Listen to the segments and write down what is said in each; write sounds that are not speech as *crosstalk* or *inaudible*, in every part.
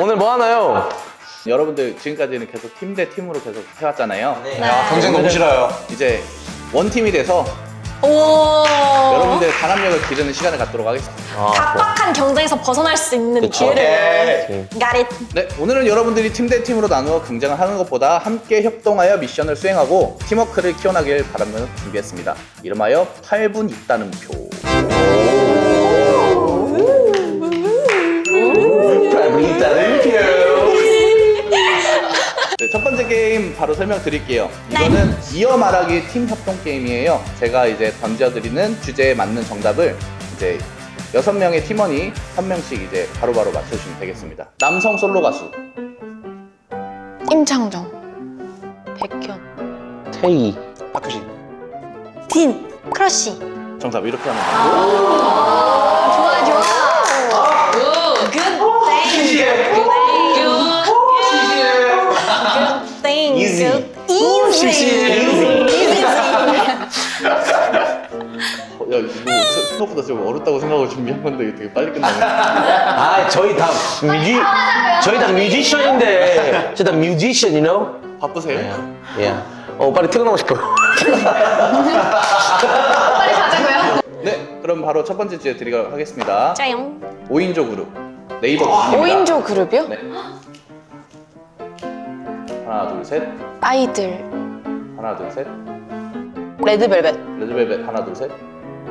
오늘 뭐 하나요? 여러분들 지금까지는 계속 팀 대 팀으로 계속 해왔잖아요. 아, 경쟁 너무 싫어요. 이제 원팀이 돼서 오. 여러분들 단합력을 기르는 시간을 갖도록 하겠습니다. 아, 각박한 경쟁에서 벗어날 수 있는 그쵸. 기회를. 오케이. Got it. 네, 오늘은 여러분들이 팀 대 팀으로 나누어 경쟁을 하는 것보다 함께 협동하여 미션을 수행하고 팀워크를 키워나길 바라며 준비했습니다. 이름하여 8분 있다는 표. 첫 번째 게임 바로 설명드릴게요. 이거는 이어 말하기 팀 협동 게임이에요. 제가 이제 던져드리는 주제에 맞는 정답을 이제 여섯 명의 팀원이 한 명씩 이제 바로바로 맞춰주시면 되겠습니다. 남성 솔로 가수. 임창정 백현 태희. 박효신. 딘. 크러쉬. 정답 이렇게 하면 되고. 좋아, 좋아. 생각보다 좀 어렵다고 생각하고 준비한 건데 되게 빨리 끝나네. *laughs* 아, 저희 다 뮤지, 저희 다 뮤지션인데, *laughs* 저희 다 뮤지션, you know? 바쁘세요? 예. 어, 빨리 퇴근하고 싶어요. *laughs* 빨리 가자고요 네, 그럼 바로 첫 번째 주제 드리도록 하겠습니다. 짜용. 5인조 그룹. 네이버 그룹입니다. 5인조 그룹이요? 네. 하나, 둘, 셋. 아이들 하나, 둘, 셋. 레드벨벳 레드벨벳 하나, 둘, 셋.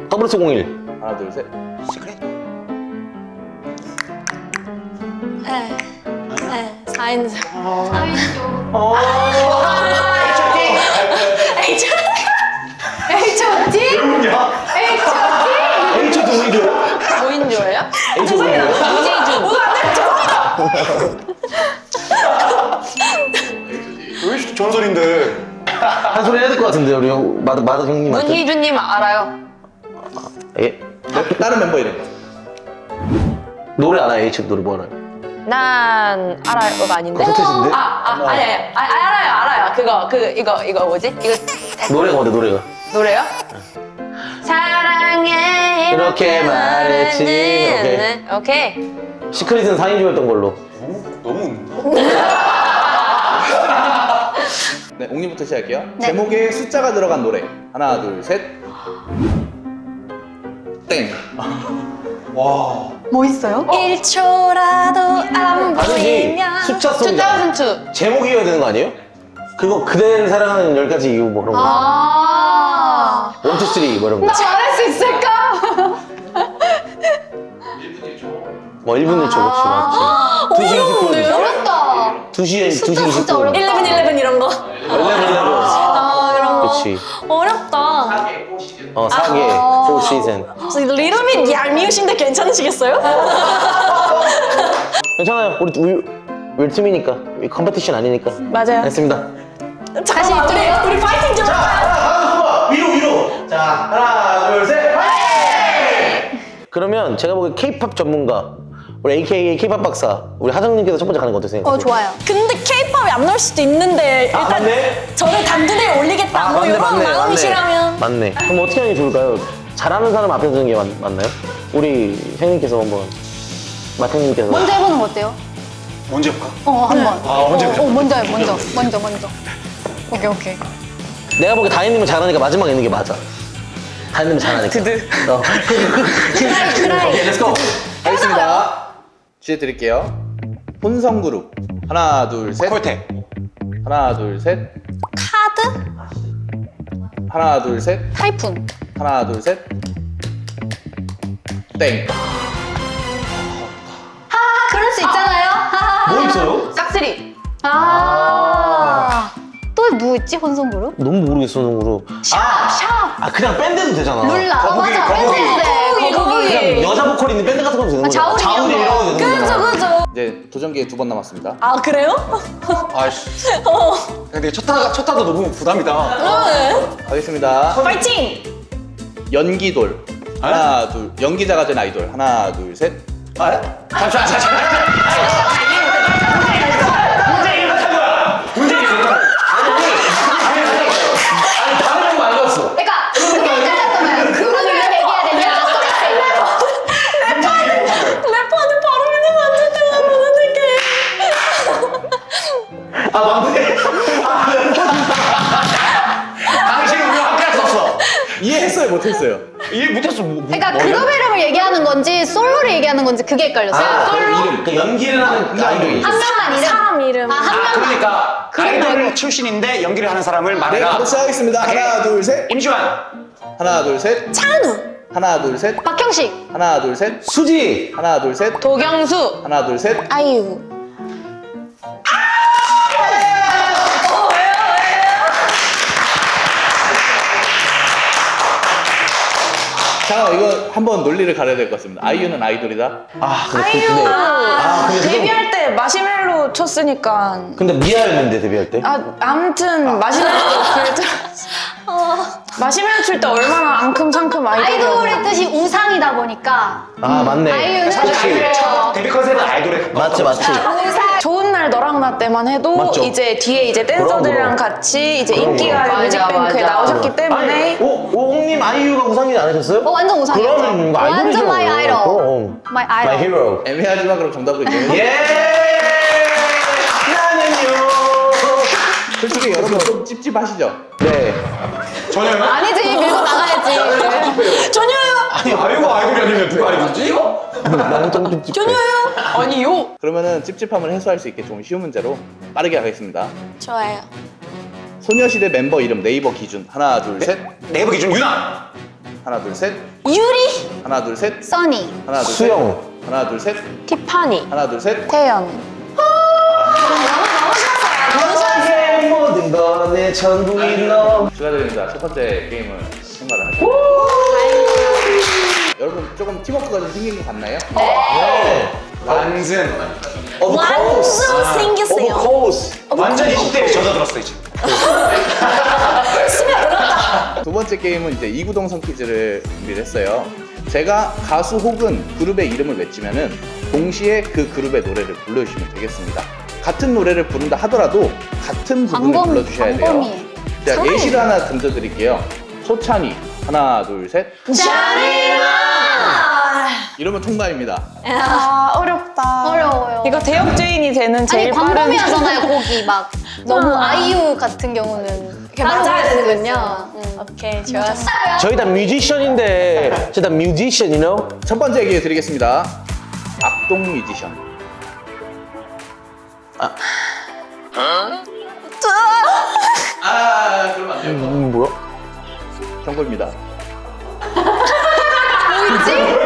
더블스 01. 하나, 둘, 셋. 시크릿. 에. 에. 4인조. H.O.T? H.O.T? H도 5인조. 5인조예요? H 5인조. 왜 이렇게 좋은 소린데? 한 소리 해야 될 것 같은데, 우리 형, 마드, 마드 형님한테. 문희준님 알아요 예? 네, 다른 멤버 이름. 노래 알아요, H 노래 뭐 알아요? 난 알아요가 아닌데 컨텐츠인데? 아, 아 아니 아니 아, 알아요 알아요 그거 그 이거 이거 뭐지 이거 노래가 뭔데, 노래가? 노래요? 사랑해 이렇게 말했지. 네, 오케이 시크릿은 4인조였던 걸로. 너무 *laughs* 네, 옥님부터 시작할게요. 제목에 숫자가 들어간 노래. 하나, 둘, 셋. 땡. 와. 뭐 있어요? 1초라도 안 아니지, 보이면. 소리잖아. 순추 제목이어야 되는 거 아니에요? 그거 그대를 사랑하는 열 가지 이유 뭐 그런 거. 아 원투 쓰리 뭐 이런 거. 잘할 수 있을까? 뭐 1분 1초 그렇지 맞지. 2시 20분. 어렵다 2시에 2시 진짜 20분. 어렵다. 11, 11 이런 거. 아, 아, 이런 거. 그렇지. 어렵다. 어, 사계, 아. 4 시즌. 저 리듬이 얄미우신데 괜찮으시겠어요? *laughs* 괜찮아요. 우리 우리 우리 팀이니까. 이 컴pe티션 아니니까. 맞아요. 됐습니다. 다시 우리, 우리 파이팅 좀. 위로 위로. 자, 하나, 둘, 셋. 그러면 제가 보기엔 K-팝 전문가 우리 AKA K-팝 박사 우리 하정님께서 첫 번째 가는 거 어떠세요? 어, 좋아요. 근데 케이팝이 안 나올 수도 있는데 일단 아, 맞네. 저를 단두대에 올리겠다. 뭐 이런 마음이시라면. 맞네. 그럼 어떻게 하는 게 좋을까요? 잘하는 사람 앞에 서는 게 맞, 맞나요? 우리 형님께서 한번 마태님께서 먼저 해보는 거 어때요? 언제 볼까? 어 한 번 아, 먼저 해보자. 어, 먼저 해 먼저 먼저 먼저 오케이 오케이 내가 보기에 다혜님은 잘하니까 마지막에 있는 게 맞아. 다혜님은 잘하니까. 드드. 어. 오케이, 렛츠고. 하겠습니다. 주제 드릴게요. 혼성 그룹. 하나, 둘, 셋. 콜택. 하나, 둘, 셋. 카드? 하나, 둘, 셋. 타이푼 하나, 둘, 셋. 땡. 아 그럴 수 있잖아요 뭐 있어요? 싹쓸이 아또 누구 있지 혼성 그룹? 너무 모르겠어, 너무. 샵! 아, 그냥 밴드도 되잖아. 룰라 거북이, 맞아 거북이. 밴드인데 거북이 그냥 여자 보컬 있는 밴드 같은 거 되는 거잖아. 아, 자우리 자우리 이런 이런 거. 거 되는 그죠, 거잖아. 그죠. 이제 도전 기회 두번 남았습니다. 아, 그래요? 아이씨. *laughs* 근데 첫 타, 첫 타도 너무 부담이다. 가겠습니다. 파이팅! 연기돌. 하나, 둘. 연기자가 된 아이돌. 하나, 둘, 셋. 아? 잠시만, 잠시만. 이해했어요, 못했어요? 이해 못했어. 뭐, 뭐, 그러니까 뭐야? 그룹 이름을 얘기하는 건지 솔로를 얘기하는 건지 그게 헷갈렸어요. 아, 솔로? 이름. 그 연기를 하는 아이돌이. 한 명만 이름. 사람 이름. 아, 한 아, 명만. 그러니까 아이돌 출신인데 연기를 하는 사람을 네, 말해라. 바로 시작하겠습니다. 오케이. 하나, 둘, 셋. 임주환. 하나, 둘, 셋. 찬우. 하나, 둘, 셋. 박형식. 하나, 둘, 셋. 수지. 하나, 둘, 셋. 도경수. 하나, 둘, 셋. 아이유. 잠깐만, 이거 한번 논리를 가려야 될 것 같습니다. 아이유는 아이돌이다. 아 근데 그- 아이유. 근데 아 근데 그건- 데뷔할 때 마시멜로 쳤으니까. 근데 미아였는데 데뷔할 때. 아, 아무튼 마시멜로 그 *laughs* 마시멜로 칠 때 얼마나 앙큼상큼 아이돌이었나. 아이돌의 뜻이 보니까 아 맞네. 아이유는 사실 첫 데뷔 컨셉은 아이돌에 맞지 맞지. 좋은 날 너랑 나 때만 해도 맞죠. 이제 뒤에 이제 댄서들이랑 그럼, 그럼. 같이 이제 그럼, 인기가 그럼. 뮤직뱅크에 맞아. 나오셨기 때문에 아니, 오, 오홍님 아이유가 우상이지 않으셨어요? 어, 완전 우상이었죠. 그러면 이거 아이돌이죠. 완전 마이 아이돌. 그럼. 마이 My 아이돌. hero. 애매하지만 그럼 정답을. *laughs* 예. 나는요. 솔직히 여러분 좀 찝찝하시죠? 네. 전혀요? 아니지, 밀고 나가야지. 전혀요. 아니 아이유가 아이돌이 아니면 누가 좀 좀. 전혀요. 아니요. 그러면은 찝찝함을 해소할 수 있게 좀 쉬운 문제로 빠르게 가겠습니다. 좋아요. 소녀시대 멤버 이름 네이버 기준 하나 둘 셋. 네이버 기준 유나. 하나 둘 셋. 유리. 하나 둘 셋. 써니. 하나 둘 셋. 수영. 하나 둘 셋. 티파니. 하나 둘 셋. 태연. 모든 건내 전부인 너. 축하드립니다. 첫 번째 게임을 통과를 하셨습니다. 여러분 조금 팀워크가 좀 생긴 것 같나요? 네. 완전. Of course. 완전 생겼어요. Of course. 완전 20대에 젖어들었어 이제. 두 번째 게임은 이제 이구동성 퀴즈를 준비를 했어요. 제가 가수 혹은 그룹의 이름을 외치면은 동시에 그 그룹의 노래를 불러주시면 되겠습니다. 같은 노래를 부른다 하더라도 같은 부분을 광범- 불러주셔야 돼요. 광범위해. 자, 예시를 하나 던져드릴게요. 소찬이 하나 둘 셋. 이 러면 통과입니다. 아 어렵다. 어려워요. 이거 대역죄인이 되는 아니, 제일 빠른. 광범위하잖아요, 곡이 막. 너무 아이유 같은 경우는. 맞아야 되는군요. 응. 오케이 좋았어. 저희 다 뮤지션인데 저희 다 뮤지션, you know? 첫 번째 기회 드리겠습니다. 악동 뮤지션. 아, 그러면 안 돼요. 음, 뭐야? 경고입니다. 눈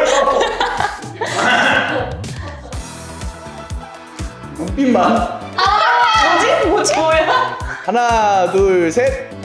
빛만. 뭐지? 뭐지? 뭐야? 하나, 둘, 셋.